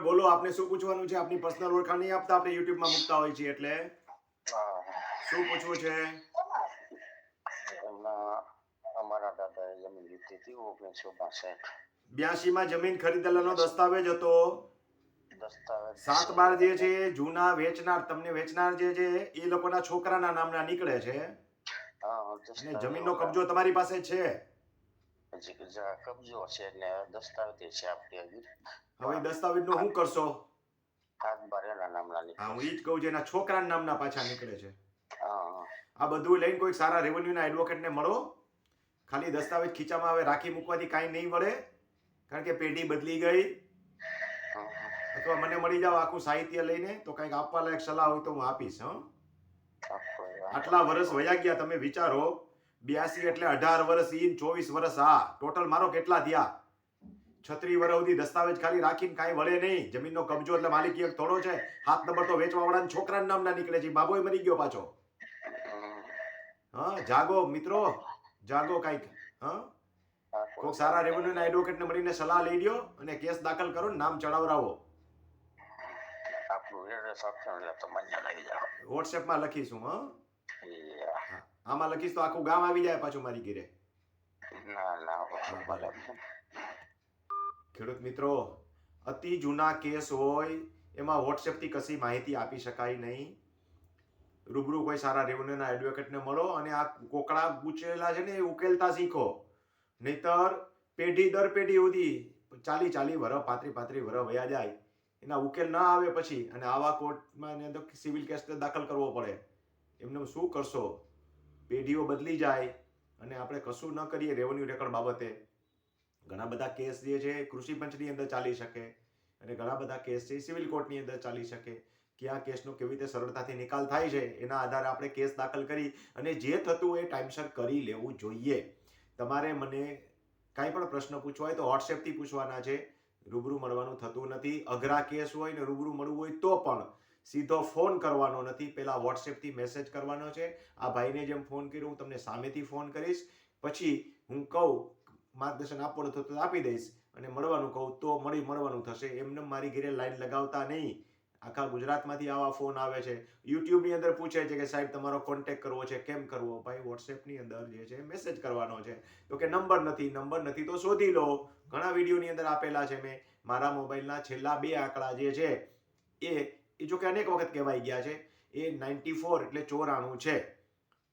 બોલો આપને શું પૂછવાનું છે? આપની પર્સનલ ઓળખાણ નહીં આપતા આપણે યુટ્યુબમાં મૂકતા હોય છીએ એટલે. શું પૂછવું છે? અમારા દાદા જમીન લીધી હતી ઓગણીસો બાસઠ. બ્યાસી માં જમીન ખરીદેલાનો દસ્તાવેજ હતો. સાત બાર જે છે જૂના વેચનાર તમને વેચનાર જે છે એ લોકોના છોકરાના નામના નીકળે છે. જમીનનો કબજો તમારી પાસે છે? કબજો છે ને દસ્તાવેજ છે આપણી હજી. હવે દસ્તાવેજનો શું કરશો? હાથ એના નામના હા હું ઈ જ કહું છું એના છોકરાના નામના પાછા નીકળે છે. આ બધું લઈને કોઈ સારા રેવન્યુના એડવોકેટને મળો. ખાલી દસ્તાવેજ ખીચામાં હવે રાખી મૂકવાથી કાંઈ નહીં મળે કારણ કે પેઢી બદલી ગઈ. અથવા મને મળી જાવ આખું સાહિત્ય લઈને તો કંઈક આપવા લાયક સલાહ હોય તો હું આપીશ હં. આટલા વર્ષ વયા ગયા તમે વિચારો. બ્યાસી એટલે અઢાર વર્ષ ઈન ચોવીસ વર્ષ આ. ટોટલ મારો કેટલા થયા? છત્રી વર્ષ સુધી દસ્તાવેજ ખાલી રાખીને કાંઈ વળે નહીં. જમીનનો કબજો એટલે માલિકી થોડો છે. હાથ નંબર તો વેચવા વાળાના છોકરાના નામના નીકળે છે. બાબોય મરી ગયો પાછો. હા જાગો મિત્રો. જાગો કાંઈક. હા. કોઈક સારા રેવન્યુના એડવોકેટને મળીને સલાહ લઈ લ્યો અને કેસ દાખલ કરો ને નામ ચડાવરાવો. વોટ્સએપમાં લખીશું હા. આમાં લખીશ તો આખું ગામ આવી જાય પાછું મારી ઘરે. ખેડૂત મિત્રો અતિ જૂના કેસ હોય એમાં વોટ્સએપથી કશી માહિતી આપી શકાય નહીં. રૂબરૂ કોઈ સારા રેવન્યુના એડવોકેટને મળો અને આ કોકડા ગુચેલા છે ને એ ઉકેલતા શીખો. નહીતર પેઢી દર પેઢી સુધી ચાલી ચાલી વરહ પાત્રી પાત્રી વરહ વયા જાય. એના ઉકેલ ના આવે પછી અને આવા કોર્ટમાં સિવિલ કેસ દાખલ કરવો પડે. એમને શું કરશો? પેઢીઓ બદલી જાય અને આપણે કશું ન કરીએ રેવન્યુ રેકોર્ડ બાબતે. ઘણા બધા કેસ જે છે, કૃષિ પંચની અંદર ચાલી શકે અને ઘણા બધા કેસ છે સિવિલ કોર્ટની અંદર ચાલી શકે. કે આ કેસનો કેવી રીતે સરળતાથી નિકાલ થાય છે, એના આધારે આપણે કેસ દાખલ કરી અને જે થતું એ ટાઈમસર કરી લેવું જોઈએ. તમારે મને કાંઈ પણ પ્રશ્ન પૂછવા હોય તો વોટ્સએપથી પૂછવાના છે. રૂબરૂ મળવાનું થતું નથી. અઘરા કેસ હોય ને રૂબરૂ મળવું હોય તો પણ સીધો ફોન કરવાનો નથી. પહેલાં વોટ્સએપથી મેસેજ કરવાનો છે. આ ભાઈને જેમ ફોન કર્યો, હું તમને સામેથી ફોન કરીશ. પછી હું કહું, માર્ગદર્શન આપવાનું થતું તો આપી દઈશ. અને મળવાનું કહું તો મળી મળવાનું થશે. એમને મારી ઘરે લાઈન લગાવતા નહીં. આખા ગુજરાતમાંથી આવા ફોન આવે છે. યુટ્યુબની અંદર પૂછે છે કે સાહેબ, તમારો કોન્ટેક્ટ કરવો છે? કેમ કરવો? ભાઈ, વોટ્સએપની અંદર જે છે, મેસેજ કરવાનો છે. તો કે નંબર નથી. નંબર નથી તો શોધી લો. ઘણા વિડીયોની અંદર આપેલા છે મેં. મારા મોબાઈલના છેલ્લા બે આંકડા જે છે, એ એ જો કે અનેક વખત કહેવાઈ ગયા છે, એ નાઇન્ટી ફોર એટલે ચોરાણું છે.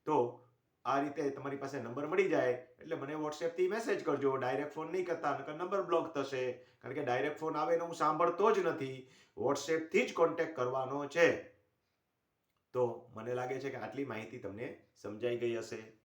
તો આ રીતે તમારી પાસે નંબર મળી જાય, એટલે મને વોટ્સએપથી મેસેજ કરજો ડાયરેક્ટ ફોન નહીં કરતા, નકર નંબર બ્લોક થશે. કારણ કે ડાયરેક્ટ ફોન આવે ને હું સાંભળતો જ નથી વોટ્સએપથી જ કોન્ટેક્ટ કરવાનો છે. તો મને લાગે છે કે આટલી માહિતી તમને સમજાઈ ગઈ હશે.